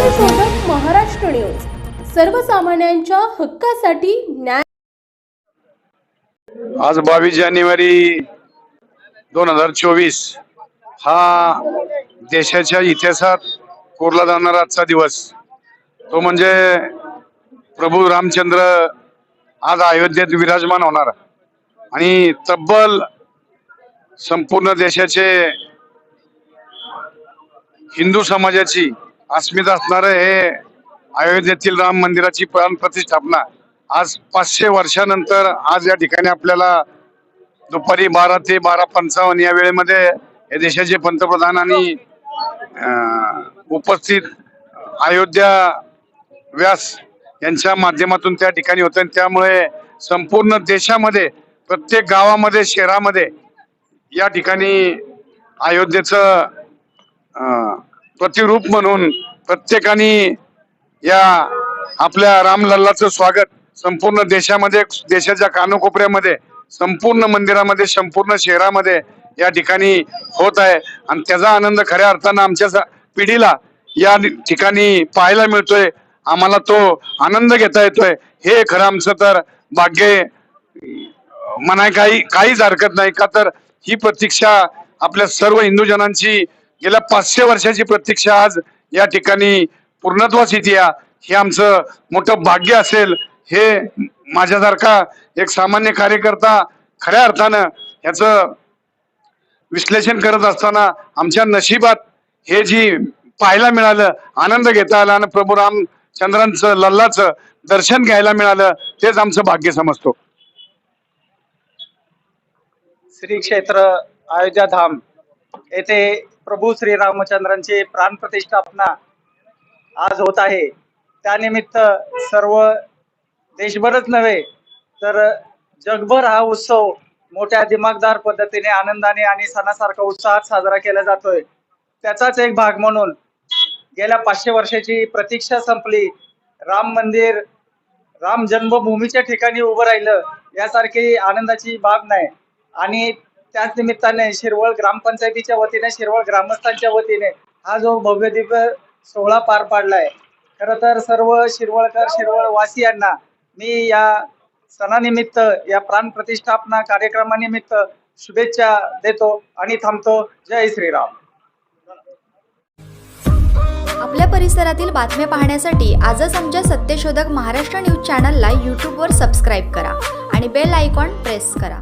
Maharashtra news. सर्वसामान्यांच्या हक्कासाठी न्याय आज बावीस जानेवारी दोन हजार चोवीस हा देशाच्या इतिहासात कोरला जाणारा आजचा दिवस. तो म्हणजे प्रभू रामचंद्र आज अयोध्येत विराजमान होणार. आणि तब्बल संपूर्ण देशाचे हिंदू समाजाची अस्मिता असणारं हे अयोध्येतील राम मंदिराची प्राणप्रतिष्ठापना आज पाचशे वर्षानंतर आज या ठिकाणी आपल्याला दुपारी बारा ते बारा पंचावन्न या वेळेमध्ये हे देशाचे पंतप्रधान आणि उपस्थित अयोध्या व्यास यांच्या माध्यमातून त्या ठिकाणी होते. आणि त्यामुळे संपूर्ण देशामध्ये प्रत्येक गावामध्ये शहरामध्ये या ठिकाणी अयोध्येचं प्रतिरूप म्हणून प्रत्येकाने या आपल्या रामलल्लाचं स्वागत संपूर्ण देशामध्ये देशाच्या कानोकोपऱ्यामध्ये संपूर्ण मंदिरामध्ये संपूर्ण शहरामध्ये या ठिकाणी होत आहे. आणि त्याचा आनंद खऱ्या अर्थानं आमच्या पिढीला या ठिकाणी पाहायला मिळतोय. आम्हाला तो आनंद घेता येतोय. हे खरं आमचं तर भाग्य म्हणाय काही काहीच हरकत नाही का तर ही प्रतीक्षा आपल्या सर्व हिंदूजनांची गेल्या पाचशे वर्षाची प्रतीक्षा आज या ठिकाणी पूर्णत्वास येते या. हे आमचं मोठं भाग्य असेल. हे माझ्यासारखा एक सामान्य कार्यकर्ता खऱ्या अर्थानं याचं विश्लेषण करत असताना आमच्या नशिबात हे जी पाहायला मिळालं आनंद घेता आला आणि प्रभू रामचंद्रांचं लल्लाचं दर्शन घ्यायला मिळालं तेच आमचं भाग्य समजतो. श्री क्षेत्र अयोध्या धाम येथे प्रभू श्री रामचंद्रांची प्राण प्रतिष्ठापना आज होत आहे. त्यानिमित्त सर्व देशभरच नव्हे तर जगभर हा उत्सव मोठ्या दिमागदार पद्धतीने आनंदाने आणि सणासारखा उत्साहात साजरा केला जातोय. त्याचाच एक भाग म्हणून गेल्या पाचशे वर्षाची प्रतीक्षा संपली. राम मंदिर राम जन्मभूमीच्या ठिकाणी उभं राहिलं यासारखी आनंदाची बाब नाही. आणि त्याच निमित्ताने शिरवळ ग्रामपंचायतीच्या वतीने शिरवळ ग्रामस्थांच्या वतीने हा जो भव्य दिव्य सोहळा पार पाडलाय. खर तर सर्व शिरवळकर शिरवळ वासियांना मी या सणानिमित्त या प्राण प्रतिष्ठापना कार्यक्रमानिमित्त शुभेच्छा देतो आणि थांबतो. जय श्रीराम. आपल्या परिसरातील बातम्या पाहण्यासाठी आजच आमच्या सत्यशोधक महाराष्ट्र न्यूज चॅनलला यूट्यूबवर सबस्क्राईब करा आणि बेल आयकॉन प्रेस करा.